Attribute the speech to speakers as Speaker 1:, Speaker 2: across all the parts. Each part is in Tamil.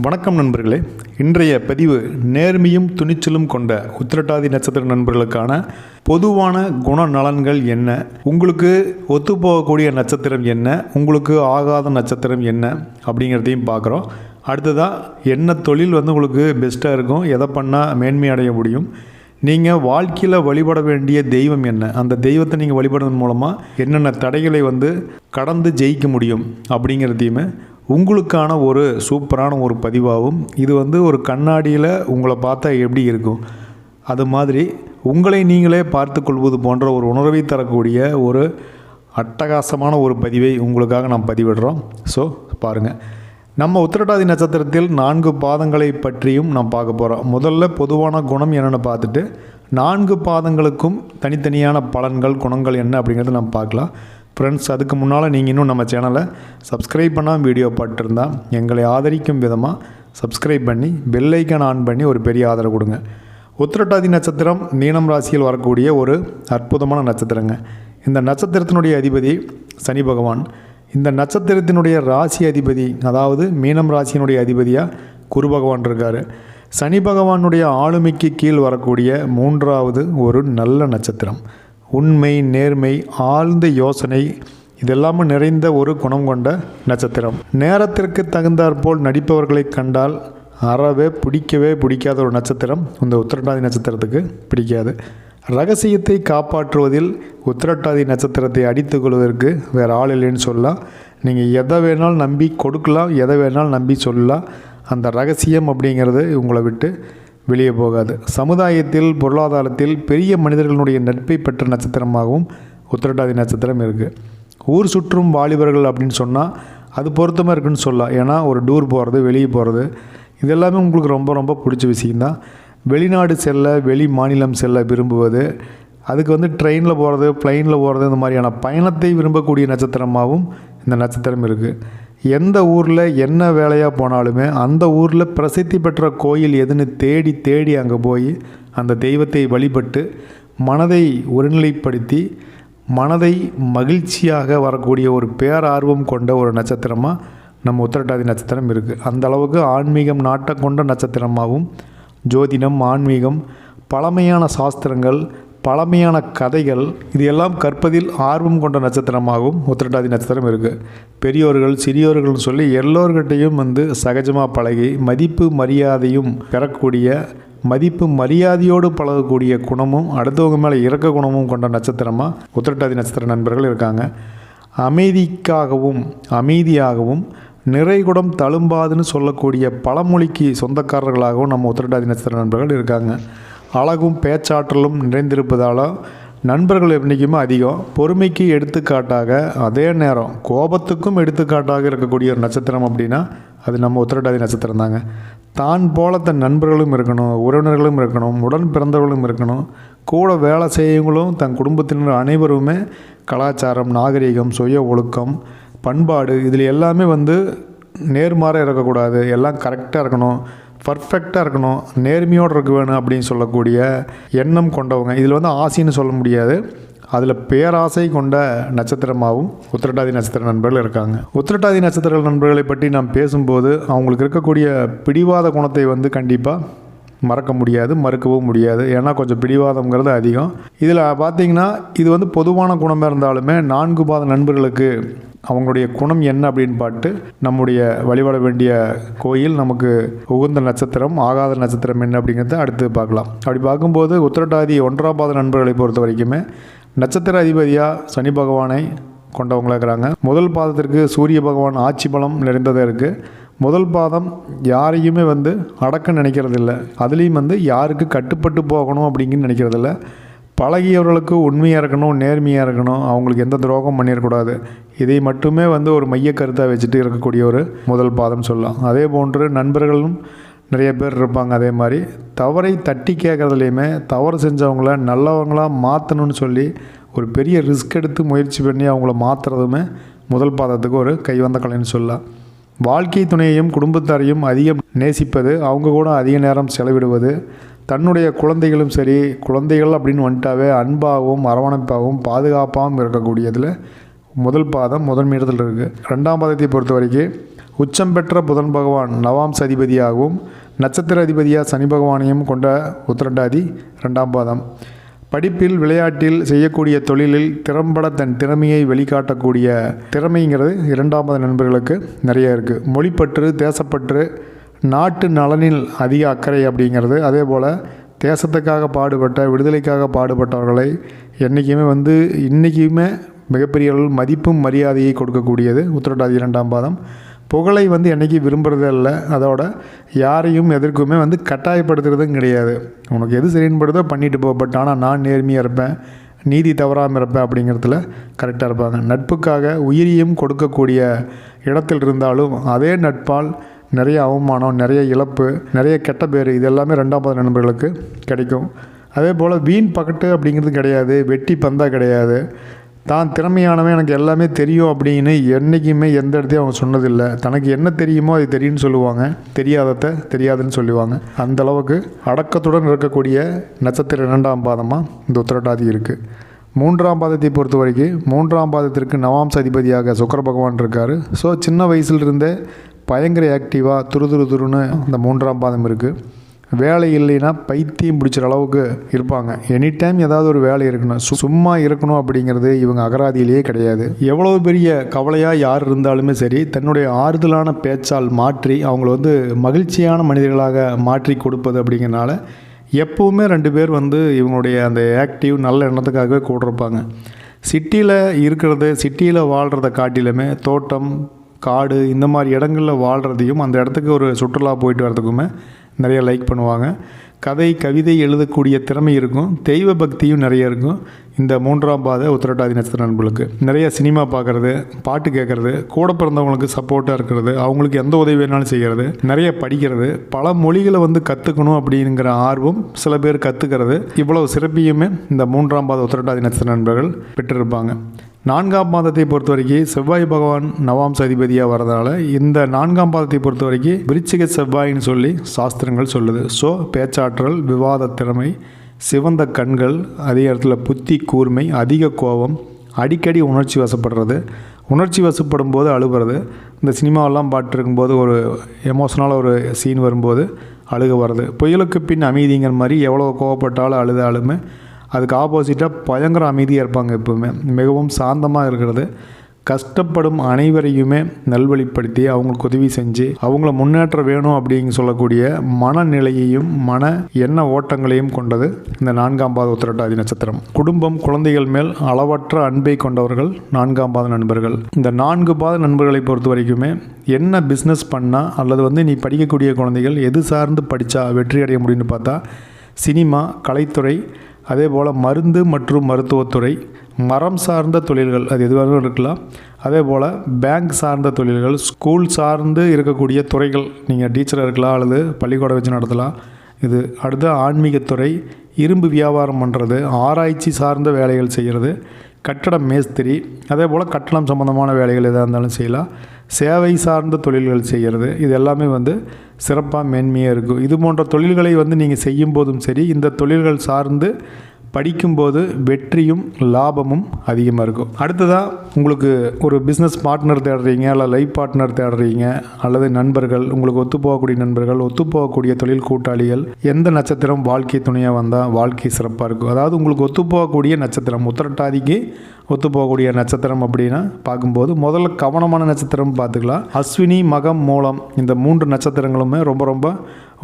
Speaker 1: வணக்கம் நண்பர்களே. இன்றைய பதிவு நேர்மையும் துணிச்சலும் கொண்ட உத்திரட்டாதி நட்சத்திர நண்பர்களுக்கான பொதுவான குணநலன்கள் என்ன? உங்களுக்கு ஒத்துப்போகக்கூடிய நட்சத்திரம் என்ன? உங்களுக்கு ஆகாத நட்சத்திரம் என்ன? அப்படிங்கிறதையும் பார்க்குறோம். அடுத்ததாக என்ன தொழில் வந்து உங்களுக்கு பெஸ்ட்டாக இருக்கும்? எதை பண்ணால் மேன்மை அடைய முடியும்? நீங்கள் வாழ்க்கையில் வழிபட வேண்டிய தெய்வம் என்ன? அந்த தெய்வத்தை நீங்கள் வழிபடுறதன் மூலமாக என்னென்ன தடைகளை வந்து கடந்து ஜெயிக்க முடியும்? அப்படிங்கிறதையுமே உங்களுக்கான ஒரு சூப்பரான ஒரு பதிவாகும். இது வந்து ஒரு கண்ணாடியில் உங்களை பார்த்தா எப்படி இருக்கும்? அது மாதிரி உங்களை நீங்களே பார்த்து கொள்வது போன்ற ஒரு உணர்வை தரக்கூடிய ஒரு அட்டகாசமான ஒரு பதிவை உங்களுக்காக நாம் பதிவிடுறோம். ஸோ பாருங்கள் நம்ம உத்திரட்டாதி நட்சத்திரத்தில் நான்கு பாதங்களை பற்றியும் நாம் பார்க்க போகிறோம் முதல்ல பொதுவான குணம் என்னென்னு பார்த்துட்டு நான்கு பாதங்களுக்கும் தனித்தனியான பலன்கள் குணங்கள் என்ன அப்படிங்கிறத நம்ம பார்க்கலாம். ஃப்ரெண்ட்ஸ் அதுக்கு முன்னால் நீங்கள் இன்னும் நம்ம சேனலை சப்ஸ்கிரைப் பண்ணால் வீடியோ பார்த்துருந்தா எங்களை ஆதரிக்கும் விதமாக சப்ஸ்கிரைப் பண்ணி பெல்லைக்கன் ஆன் பண்ணி ஒரு பெரிய ஆதரவு கொடுங்க. உத்திரட்டாதி நட்சத்திரம் மீனம் ராசியில் வரக்கூடிய ஒரு அற்புதமான நட்சத்திரங்க. இந்த நட்சத்திரத்தினுடைய அதிபதி சனி பகவான். இந்த நட்சத்திரத்தினுடைய ராசி அதிபதி அதாவது மீனம் ராசியினுடைய அதிபதியாக குரு பகவான் இருக்கார். சனி பகவானுடைய ஆளுமைக்கு கீழ் வரக்கூடிய மூன்றாவது ஒரு நல்ல நட்சத்திரம். உண்மை நேர்மை ஆழ்ந்த யோசனை இதெல்லாமும் நிறைந்த ஒரு குணம் கொண்ட நட்சத்திரம். நேரத்திற்கு தகுந்தாற்போல் நடிப்பவர்களை கண்டால் அறவே பிடிக்கவே பிடிக்காத ஒரு நட்சத்திரம். இந்த உத்திரட்டாதி நட்சத்திரத்துக்கு பிடிக்காது. ரகசியத்தை காப்பாற்றுவதில் உத்திரட்டாதி நட்சத்திரத்தை அடித்து கொள்வதற்கு வேறு ஆள் இல்லைன்னு சொல்லலாம் நீங்கள் எதை வேணாலும் நம்பி கொடுக்கலாம் எதை வேணாலும் நம்பி சொல்லலாம் அந்த ரகசியம் அப்படிங்கிறது உங்களை விட்டு வெளியே போகாது. சமுதாயத்தில் பொருளாதாரத்தில் பெரிய மனிதர்களுடைய நட்பை பெற்ற நட்சத்திரமாகவும் உத்திரட்டாதி நட்சத்திரம் இருக்குது ஊர் சுற்றும் வாலிபர்கள் அப்படின்னு சொன்னால் அது பொருத்தமாக இருக்குன்னு சொல்லலாம். ஏன்னா ஒரு டூர் போகிறது வெளியே போகிறது இதெல்லாமே உங்களுக்கு ரொம்ப ரொம்ப பிடிச்ச விஷயந்தான் வெளிநாடு செல்ல வெளி மாநிலம் செல்ல விரும்புவது அதுக்கு வந்து ட்ரெயினில் போகிறது ப்ளைனில் போகிறது இந்த மாதிரியான பயணத்தை விரும்பக்கூடிய நட்சத்திரமாகவும் இந்த நட்சத்திரம் இருக்குது எந்த ஊரில் என்ன வேலையாக போனாலுமே அந்த ஊரில் பிரசித்தி பெற்ற கோயில் எதுன்னு தேடி தேடி அங்கே போய் அந்த தெய்வத்தை வழிபட்டு மனதை ஒருநிலைப்படுத்தி மனதை மகிழ்ச்சியாக வரக்கூடிய ஒரு பேரார்வம் கொண்ட ஒரு நட்சத்திரமாக நம்ம உத்திரட்டாதி நட்சத்திரம் இருக்குது அந்த அளவுக்கு ஆன்மீகம் நாட்டை கொண்ட நட்சத்திரமாகவும் ஜோதிடம் ஆன்மீகம் பழமையான சாஸ்திரங்கள் பழமையான கதைகள் இது எல்லாம் கற்பதில் ஆர்வம் கொண்ட நட்சத்திரமாகவும் உத்திரட்டாதி நட்சத்திரம் இருக்குது பெரியோர்கள் சிறியோர்கள்னு சொல்லி எல்லோர்கிட்டையும் வந்து சகஜமாக பழகி மதிப்பு மரியாதையும் பெறக்கூடிய மதிப்பு மரியாதையோடு பழகக்கூடிய குணமும் அடுத்தவங்க மேலே இறக்க குணமும் கொண்ட நட்சத்திரமாக உத்திரட்டாதி நட்சத்திர நண்பர்கள் இருக்காங்க. அமைதிக்காகவும் அமைதியாகவும் நிறைகுடம் தழும்பாதுன்னு சொல்லக்கூடிய பழமொழிக்கு சொந்தக்காரர்களாகவும் நம்ம உத்திரட்டாதி நட்சத்திர நண்பர்கள் இருக்காங்க. அழகும் பேச்சாற்றலும் நிறைந்திருப்பதால் நண்பர்கள் என்றைக்குமே அதிகம். பொறுமைக்கு எடுத்துக்காட்டாக அதே நேரம் கோபத்துக்கும் எடுத்துக்காட்டாக இருக்கக்கூடிய ஒரு நட்சத்திரம் அப்படின்னா அது நம்ம உத்திரட்டாதி நட்சத்திரம் தாங்க. தான் போல தன் நண்பர்களும் இருக்கணும் உறவினர்களும் இருக்கணும் உடன் பிறந்தவர்களும் இருக்கணும். கூட வேலை செய்யவங்களும் தன் குடும்பத்தினர் அனைவருமே கலாச்சாரம் நாகரிகம் சுய ஒழுக்கம் பண்பாடு இதில் எல்லாமே வந்து நேர்மாறாக இருக்கக்கூடாது. எல்லாம் கரெக்டாக இருக்கணும். பர்ஃபெக்டாக இருக்கணும் நேர்மையோடு இருக்க வேணும் அப்படின்னு சொல்லக்கூடிய எண்ணம் கொண்டவங்க. இதில் வந்து ஆசைன்னு சொல்ல முடியாது. அதில் பேராசை கொண்ட நட்சத்திரமாகவும் உத்திரட்டாதி நட்சத்திர நண்பர்கள் இருக்காங்க. உத்திரட்டாதி நட்சத்திர நண்பர்களை பற்றி நாம் பேசும்போது அவங்களுக்கு இருக்கக்கூடிய பிடிவாத குணத்தை வந்து கண்டிப்பாக மறக்க முடியாது மறுக்கவும் முடியாது. ஏன்னா கொஞ்சம் பிடிவாதம்ங்கிறது அதிகம். இதில் பார்த்தீங்கன்னா இது வந்து பொதுவான குணமாக இருந்தாலுமே நான்கு பாத நண்பர்களுக்கு அவங்களுடைய குணம் என்ன அப்படின்னு பார்த்து நம்முடைய வழிபட வேண்டிய கோயில் நமக்கு உகுந்த நட்சத்திரம் ஆகாத நட்சத்திரம் என்ன அப்படிங்கிறத அடுத்து பார்க்கலாம். அப்படி பார்க்கும்போது உத்திரட்டாதி ஒன்றாம் பாத நண்பர்களை பொறுத்த வரைக்குமே நட்சத்திர அதிபதியாக சனி பகவானை கொண்டவங்களாக இருக்கிறாங்க. முதல் பாதத்திற்கு சூரிய பகவான் ஆட்சி பலம் நிறைந்ததாக இருக்குது முதல் பாதம் யாரையுமே வந்து அடக்க நினைக்கிறதில்ல. அதுலேயும் வந்து யாருக்கு கட்டுப்பட்டு போகணும் அப்படிங்கன்னு நினைக்கிறதில்ல. பழகியவர்களுக்கு உண்மையாக இருக்கணும் நேர்மையாக இருக்கணும் அவங்களுக்கு எந்த துரோகம் பண்ணிடக்கூடாது. இதை மட்டுமே வந்து ஒரு மைய கருத்தாக வச்சுட்டு இருக்கக்கூடிய ஒரு முதல் பாதம் சொல்லலாம். அதே போன்று நண்பர்களும் நிறைய பேர் இருப்பாங்க அதே மாதிரி. தவறை தட்டி கேட்குறதுலையுமே தவறு செஞ்சவங்கள நல்லவங்களாக மாற்றணும்னு சொல்லி ஒரு பெரிய ரிஸ்க் எடுத்து முயற்சி பண்ணி அவங்கள மாற்றுறதுமே முதல் பாதத்துக்கு ஒரு கைவந்த கலைன்னு சொல்லலாம். வாழ்க்கை துணையையும் குடும்பத்தாரையும் அதிகம் நேசிப்பது அவங்க கூட அதிக நேரம் செலவிடுவது தன்னுடைய குழந்தைகளும் சரி குழந்தைகள் அப்படின்னு வந்துட்டாவே அன்பாகவும் அரவணைப்பாகவும் பாதுகாப்பாகவும் இருக்கக்கூடியதில் முதல் பாதம் முதன்மையிடத்தில் இருக்குது ரெண்டாம் பாதத்தை பொறுத்த வரைக்கும் உச்சம் பெற்ற புதன் பகவான் நவாம்ச அதிபதியாகவும் நட்சத்திர அதிபதியாக சனி பகவானையும் கொண்ட உத்திரட்டாதி ரெண்டாம் பாதம். படிப்பில் விளையாட்டில் செய்யக்கூடிய தொழிலில் திறம்பட தன் திறமையை வெளிக்காட்டக்கூடிய திறமைங்கிறது இரண்டாம் நண்பர்களுக்கு நிறைய இருக்குது மொழிப்பற்று தேசப்பற்று நாட்டு நலனில் அதிக அக்கறை அப்படிங்கிறது. அதே போல் தேசத்துக்காக பாடுபட்ட விடுதலைக்காக பாடுபட்டவர்களை என்றைக்குமே வந்து இன்றைக்குமே மிகப்பெரிய அளவில் மதிப்பும் மரியாதையை கொடுக்கக்கூடியது. உத்திரட்டாதி இரண்டாம் பாதம். புகழை வந்து என்றைக்கு விரும்புகிறதே இல்லை அதோட யாரையும் எதற்குமே வந்து கட்டாயப்படுத்துறதும் கிடையாது. உனக்கு எது சரின்படுதோ பண்ணிட்டு போ பட் ஆனால் நான் நேர்மையாக இருப்பேன் நீதி தவறாமல் இருப்பேன் அப்படிங்கிறதுல கரெக்டாக இருப்பாங்க. நட்புக்காக உயிரியும் கொடுக்கக்கூடிய இடத்தில் இருந்தாலும் அதே நட்பால் நிறைய அவமானம் நிறைய இழப்பு நிறைய கெட்ட பேர் இது எல்லாமே ரெண்டாம் பாத நண்பர்களுக்கு கிடைக்கும். அதே போல் வீண் பக்கட்டு அப்படிங்கிறது கிடையாது வெட்டி பந்தா கிடையாது. தான் திறமையானவன் எனக்கு எல்லாமே தெரியும் அப்படின்னு என்றைக்குமே எந்த இடத்தையும் அவங்க சொன்னதில்லை. தனக்கு என்ன தெரியுமோ அது தெரியும்னு சொல்லுவாங்க. தெரியாதத தெரியாதுன்னு சொல்லுவாங்க. அந்த அளவுக்கு அடக்கத்துடன் இருக்கக்கூடிய நட்சத்திர இரண்டாம் பாதமாக இந்த உத்திரட்டாதி இருக்குது மூன்றாம் பாதத்தை பொறுத்த வரைக்கும் மூன்றாம் பாதத்திற்கு நவாம்ச அதிபதியாக சுக்கர பகவான் இருக்கார். ஸோ சின்ன வயசுலேருந்தே பயங்கர ஆக்டிவாக துரு துரு துருன்னு இந்த மூன்றாம் பாதம் இருக்குது வேலை இல்லைன்னா பைத்தியம் பிடிச்சிற அளவுக்கு இருப்பாங்க. எனி டைம் ஏதாவது ஒரு வேலை இருக்கணும். சும்மா இருக்கணும் அப்படிங்கிறது இவங்க அகராதியிலேயே கிடையாது. எவ்வளோ பெரிய கவலையாக யார் இருந்தாலுமே சரி தன்னுடைய ஆறுதலான பேச்சால் மாற்றி அவங்கள வந்து மகிழ்ச்சியான மனிதர்களாக மாற்றி கொடுப்பது அப்படிங்கிறனால எப்போவுமே ரெண்டு பேர் வந்து இவங்களுடைய அந்த ஆக்டிவ் நல்ல எண்ணத்துக்காகவே கூட இருப்பாங்க சிட்டியில் இருக்கிறது சிட்டியில் வாழ்கிறத காட்டிலுமே தோட்டம் காடு இந்த மாதிரி இடங்களில் வாழ்கிறதையும் அந்த இடத்துக்கு ஒரு சுற்றுலா போயிட்டு வரதுக்குமே நிறைய லைக் பண்ணுவாங்க. கதை கவிதை எழுதக்கூடிய திறமை இருக்கும். தெய்வ பக்தியும் நிறைய இருக்கும். இந்த மூன்றாம் பாதை உத்திரட்டாதி நட்சத்திர நண்பர்களுக்கு. நிறைய சினிமா பார்க்குறது பாட்டு கேட்குறது கூட பிறந்தவங்களுக்கு சப்போர்ட்டாக இருக்கிறது அவங்களுக்கு எந்த உதவி வேணாலும் செய்கிறது நிறைய படிக்கிறது பல மொழிகளை வந்து கற்றுக்கணும் அப்படிங்கிற ஆர்வம் சில பேர் கற்றுக்கிறது இவ்வளவு சிறப்பியுமே இந்த மூன்றாம் பாத உத்திரட்டாதி நட்சத்திர நண்பர்கள் பெற்றிருப்பாங்க. நான்காம் பாதத்தை பொறுத்த வரைக்கும் செவ்வாய் பகவான் நவாம்ச அதிபதியாக வரதுனால இந்த நான்காம் பாதத்தை பொறுத்த வரைக்கும் விருச்சிக செவ்வாயின்னு சொல்லி சாஸ்திரங்கள் சொல்லுது. ஸோ பேச்சாற்றல் விவாத திறமை சிவந்த கண்கள் அதே இடத்துல புத்தி கூர்மை அதிக கோபம் அடிக்கடி உணர்ச்சி வசப்படுறது. உணர்ச்சி வசப்படும் போது அழுகிறது. இந்த சினிமாவெல்லாம் பாட்டுருக்கும்போது ஒரு எமோஷனலாக ஒரு சீன் வரும்போது அழுக வர்றது. புயலுக்கு பின் அமைதிங்கிற மாதிரி எவ்வளோ கோவப்பட்டாலும் அழுதாலுமே அதுக்கு ஆப்போசிட்டாக பயங்கர அமைதியாக இருப்பாங்க எப்போவுமே. மிகவும் சாந்தமாக இருக்கிறது. கஷ்டப்படும் அனைவரையுமே நல்வழிப்படுத்தி அவங்களுக்கு உதவி செஞ்சு அவங்கள முன்னேற்ற வேணும் அப்படின்னு சொல்லக்கூடிய மனநிலையையும் மன எண்ண ஓட்டங்களையும் கொண்டது இந்த நான்காம் பாத உத்திரட்டாதி நட்சத்திரம். குடும்பம் குழந்தைகள் மேல் அளவற்ற அன்பை கொண்டவர்கள் நான்காம் பாத நண்பர்கள். இந்த நான்கு பாத நண்பர்களை பொறுத்த வரைக்குமே என்ன பிஸ்னஸ் பண்ணால் அல்லது வந்து நீ படிக்கக்கூடிய குழந்தைகள் எது சார்ந்து படித்தா வெற்றி அடைய முடியும்னு பார்த்தா சினிமா கலைத்துறை அதே போல் மருந்து மற்றும் மருத்துவத்துறை மரம் சார்ந்த தொழில்கள் அது எதுவாக இருக்கலாம். அதே போல் பேங்க் சார்ந்த தொழில்கள் ஸ்கூல் சார்ந்து இருக்கக்கூடிய துறைகள் நீங்கள் டீச்சராக இருக்கலாம் அல்லது பள்ளிக்கூடம் வச்சு நடத்தலாம். இது அடுத்த ஆன்மீகத்துறை இரும்பு வியாபாரம் பண்ணுறது ஆராய்ச்சி சார்ந்த வேலைகள் செய்கிறது கட்டட மேஸ்திரி அதே போல் கட்டணம் சம்மந்தமான வேலைகள் எதாக இருந்தாலும் செய்யலாம். சேவை சார்ந்த தொழில்கள் செய்கிறது இது எல்லாமே வந்து சிறப்பாக மேன்மையாக இருக்கும். இது போன்ற தொழில்களை வந்து நீங்கள் செய்யும் போதும் சரி இந்த தொழில்கள் சார்ந்து படிக்கும்போது வெற்றியும் லாபமும் அதிகமாக இருக்கும். அடுத்ததாக உங்களுக்கு ஒரு பிஸ்னஸ் பார்ட்னர் தேடுறீங்க இல்லை லைஃப் பார்ட்னர் தேடுறீங்க அல்லது நண்பர்கள் உங்களுக்கு ஒத்துப்போகக்கூடிய நண்பர்கள் ஒத்துப்போகக்கூடிய தொழில் கூட்டாளிகள் எந்த நட்சத்திரம் வாழ்க்கை துணையாக வந்தால் வாழ்க்கை சிறப்பாக இருக்கும். அதாவது உங்களுக்கு ஒத்துப்போகக்கூடிய நட்சத்திரம் உத்திரட்டாதிக்கு ஒத்துப்போகக்கூடிய நட்சத்திரம் அப்படின்னா பார்க்கும்போது முதல்ல கவனமான நட்சத்திரம் பார்த்துக்கலாம். அஸ்வினி மகம் மூலம் இந்த மூன்று நட்சத்திரங்களுமே ரொம்ப ரொம்ப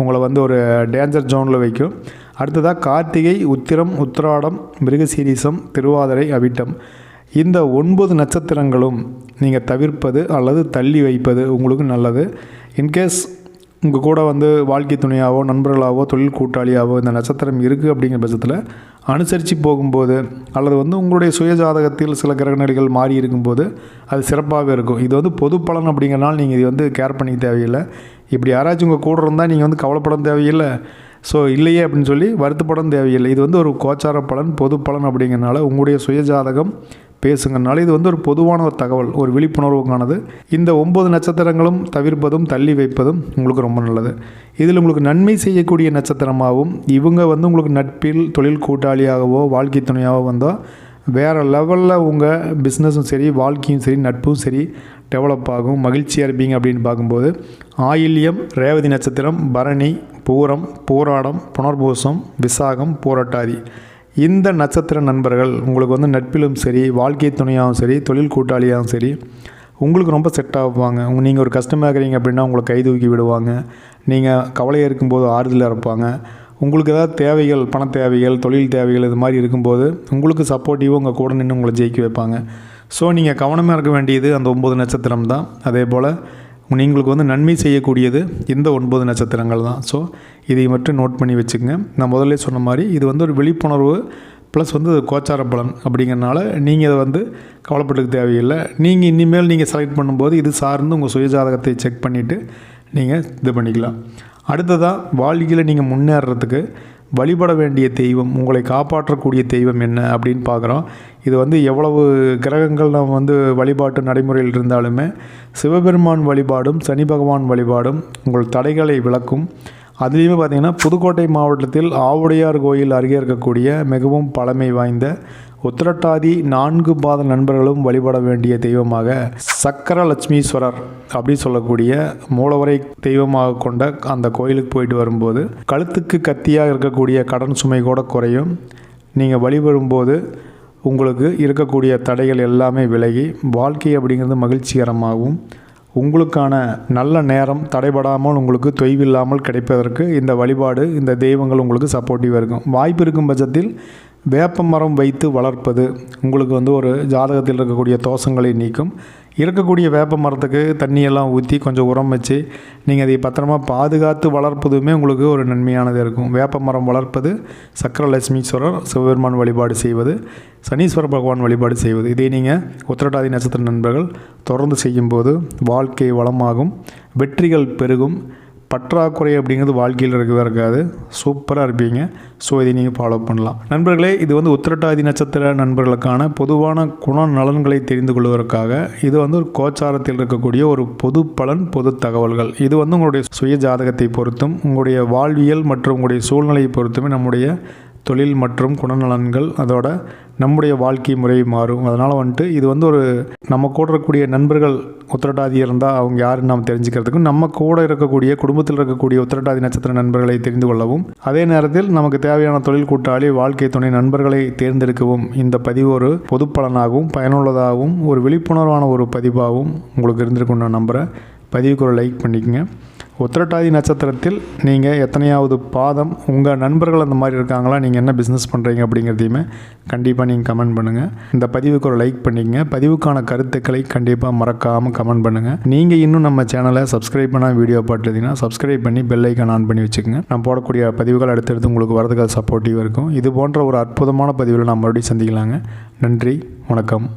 Speaker 1: உங்களை வந்து ஒரு டேஞ்சர் ஜோனில் வைக்கும். அடுத்ததாக கார்த்திகை உத்திரம் உத்திராடம் மிருகசீரிசம் திருவாதிரை அவிட்டம். இந்த ஒன்பது நட்சத்திரங்களும் நீங்கள் தவிர்ப்பது அல்லது தள்ளி வைப்பது உங்களுக்கு நல்லது. இன்கேஸ் உங்கள் கூட வந்து வாழ்க்கை துணையாவோ நண்பர்களாவோ தொழில் கூட்டாளியாவோ இந்த நட்சத்திரம் இருக்குது அப்படிங்கிற பட்சத்தில் அனுசரித்து போகும்போது அல்லது வந்து உங்களுடைய சுய ஜாதகத்தில் சில கிரகநிலைகள் மாறி இருக்கும்போது அது சிறப்பாகவே இருக்கும். இது வந்து பொது பலன் அப்படிங்கிறனால நீங்கள் இது வந்து கேர் பண்ணிக்க தேவையில்லை. இப்படி யாராச்சும் உங்கள் கூட இருந்தால் நீங்கள் வந்து கவலைப்பட தேவையில்லை. ஸோ இல்லையே அப்படின்னு சொல்லி வருத்தப்படம் தேவையில்லை. இது வந்து ஒரு கோச்சார பலன் பொது பலன் அப்படிங்கிறனால உங்களுடைய சுயஜாதகம் பேசுங்கனால இது வந்து ஒரு பொதுவான ஒரு தகவல் ஒரு விழிப்புணர்வுக்கானது. இந்த ஒம்பது நட்சத்திரங்களும் தவிர்ப்பதும் தள்ளி வைப்பதும் உங்களுக்கு ரொம்ப நல்லது. இதில் உங்களுக்கு நன்மை செய்யக்கூடிய நட்சத்திரமாகவும் இவங்க வந்து உங்களுக்கு நட்பில் தொழில் கூட்டாளியாகவோ வாழ்க்கை துணையாகவோ வந்தால் வேறு லெவலில் உங்கள் பிஸ்னஸும் சரி வாழ்க்கையும் சரி நட்பும் சரி டெவலப் ஆகும் மகிழ்ச்சியாக இருப்பீங்க அப்படின்னு பார்க்கும்போது ஆயில்யம் ரேவதி நட்சத்திரம் பரணி பூரம் பூராடம் புனர்பூசம் விசாகம் பூரட்டாதி. இந்த நட்சத்திர நண்பர்கள் உங்களுக்கு வந்து நட்பிலும் சரி வாழ்க்கை துணையாகவும் சரி தொழில் கூட்டாளியாகவும் சரி உங்களுக்கு ரொம்ப செட் ஆகுவாங்க நீங்கள் ஒரு கஷ்டமாக இருக்கிறீங்க அப்படின்னா உங்களை கை தூக்கி விடுவாங்க. நீங்கள் கவலையாக இருக்கும்போது ஆறுதலாக இருப்பாங்க. உங்களுக்கு ஏதாவது தேவைகள் பண தேவைகள் தொழில் தேவைகள் இது மாதிரி இருக்கும்போது உங்களுக்கு சப்போர்ட்டிவாக உங்கள் கூட நின்று உங்களை ஜெயிக்க வைப்பாங்க. ஸோ நீங்கள் கவனமாக இருக்க வேண்டியது அந்த ஒம்பது நட்சத்திரம் தான். அதே போல் நீங்களுக்கு வந்து நன்மை செய்யக்கூடியது இந்த ஒன்பது நட்சத்திரங்கள் தான். ஸோ இதை மட்டும் நோட் பண்ணி வச்சுக்கோங்க. நான் முதல்ல சொன்ன மாதிரி இது வந்து ஒரு விழிப்புணர்வு ப்ளஸ் வந்து அது கோச்சார பலன் அப்படிங்கிறனால நீங்கள் இதை வந்து கவலைப்பட்டுக்க தேவையில்லை. நீங்கள் இனிமேல் நீங்கள் செலக்ட் பண்ணும்போது இது சார்ந்து உங்கள் சுயஜாதகத்தை செக் பண்ணிவிட்டு நீங்கள் இது பண்ணிக்கலாம். அடுத்ததாக வாழ்க்கையில் நீங்கள் முன்னேறதுக்கு வழிபட வேண்டிய தெய்வம் உங்களை காப்பாற்றக்கூடிய தெய்வம் என்ன அப்படின்னு பார்க்குறோம். இது வந்து எவ்வளவு கிரகங்கள் நம்ம வந்து வழிபாட்டு நடைமுறையில் இருந்தாலுமே சிவபெருமான் வழிபாடும் சனி பகவான் வழிபாடும் உங்கள் தடைகளை விளக்கும். அதுலேயுமே பார்த்திங்கன்னா புதுக்கோட்டை மாவட்டத்தில் ஆவுடையார் கோயில் அருகே இருக்கக்கூடிய மிகவும் பழமை வாய்ந்த உத்திரட்டாதி நான்கு பாத நண்பர்களும் வழிபட வேண்டிய தெய்வமாக சக்கர லட்சுமீஸ்வரர் அப்படி சொல்லக்கூடிய மூலவரை தெய்வமாக கொண்ட அந்த கோயிலுக்கு போயிட்டு வரும்போது கழுத்துக்கு கத்தியாக இருக்கக்கூடிய கடன் சுமை கூட குறையும். நீங்கள் வழிபடும்போது உங்களுக்கு இருக்கக்கூடிய தடைகள் எல்லாமே விலகி வாழ்க்கை அப்படிங்கிறது மகிழ்ச்சிகரமாகவும் உங்களுக்கான நல்ல நேரம் தடைபடாமல் உங்களுக்கு தொய்வில்லாமல் கிடைப்பதற்கு இந்த வழிபாடு இந்த தெய்வங்கள் உங்களுக்கு சப்போர்ட்டிவாக இருக்கும். வாய்ப்பு இருக்கும் பட்சத்தில் வேப்ப மரம் வைத்து வளர்ப்பது உங்களுக்கு வந்து ஒரு ஜாதகத்தில் இருக்கக்கூடிய தோஷங்களை நீக்கும். இருக்கக்கூடிய வேப்ப மரத்துக்கு தண்ணியெல்லாம் ஊற்றி கொஞ்சம் உரம் வச்சு நீங்கள் அதை பத்திரமா பாதுகாத்து வளர்ப்பதுமே உங்களுக்கு ஒரு நன்மையானது இருக்கும். வேப்ப மரம் வளர்ப்பது சக்கரலட்சுமீஸ்வரர் சிவபெருமான் வழிபாடு செய்வது சனீஸ்வர பகவான் வழிபாடு செய்வது. இதை நீங்கள் உத்திரட்டாதி நட்சத்திர நண்பர்கள் தொடர்ந்து செய்யும்போது வாழ்க்கை வளமாகும் வெற்றிகள் பெருகும் பற்றாக்குறை அப்படிங்கிறது வாழ்க்கையில் இருக்கவே இருக்காது. சூப்பராக இருப்பீங்க. ஸோ இதை நீங்கள் ஃபாலோ பண்ணலாம். நண்பர்களே இது வந்து உத்திரட்டாதி நட்சத்திர நண்பர்களுக்கான பொதுவான குண நலன்களை தெரிந்து கொள்வதற்காக இது வந்து ஒரு கோச்சாரத்தில் இருக்கக்கூடிய ஒரு பொது பலன் பொது தகவல்கள். இது வந்து உங்களுடைய சுய ஜாதகத்தை பொறுத்தும் உங்களுடைய வாழ்வியல் மற்றும் உங்களுடைய சூழ்நிலையை பொறுத்துமே நம்முடைய தொழில் மற்றும் குணநலன்கள் அதோட நம்முடைய வாழ்க்கை முறை மாறும். அதனால் வந்துட்டு இது வந்து ஒரு நம்ம கூட இருக்கக்கூடிய நண்பர்கள் உத்திரட்டாதி இருந்தால் அவங்க யாருன்னு நாம் தெரிஞ்சுக்கிறதுக்கும் நம்ம கூட இருக்கக்கூடிய குடும்பத்தில் இருக்கக்கூடிய உத்திரட்டாதி நட்சத்திர நண்பர்களை தெரிந்து கொள்ளவும் அதே நேரத்தில் நமக்கு தேவையான தொழில் கூட்டாளி வாழ்க்கை துணை நண்பர்களை தேர்ந்தெடுக்கவும் இந்த பதிவு ஒரு பொது பலனாகவும் பயனுள்ளதாகவும் ஒரு விழிப்புணர்வான ஒரு பதிவாகவும் உங்களுக்கு இருந்திருக்கும் நான் நம்புகிறேன் பதிவுக்கு ஒரு லைக் பண்ணிக்கங்க. உத்திரட்டாதி நட்சத்திரத்தில் நீங்கள் எத்தனையாவது பாதம் உங்கள் நண்பர்கள் அந்த மாதிரி இருக்காங்களா? நீங்கள் என்ன பிஸ்னஸ் பண்ணுறீங்க அப்படிங்கிறதையுமே கண்டிப்பாக நீங்கள் கமெண்ட் பண்ணுங்கள் இந்த பதிவுக்கு ஒரு லைக் பண்ணிக்கங்க. பதிவுக்கான கருத்துக்களை கண்டிப்பாக மறக்காமல் கமெண்ட் பண்ணுங்கள் நீங்கள் இன்னும் நம்ம சேனலை சப்ஸ்கிரைப் பண்ணால் வீடியோ பார்த்துட்டீங்கன்னா சப்ஸ்கிரைப் பண்ணி பெல் ஐக்கான் ஆன் பண்ணி வச்சுக்கோங்க. நான் போடக்கூடிய பதிவுகள் அடுத்தடுத்து உங்களுக்கு வரதுக்கு சப்போர்ட்டிவாக இருக்கும். இது போன்ற ஒரு அற்புதமான பதிவில் நான் மறுபடியும் சந்திக்கலாங்க. நன்றி வணக்கம்.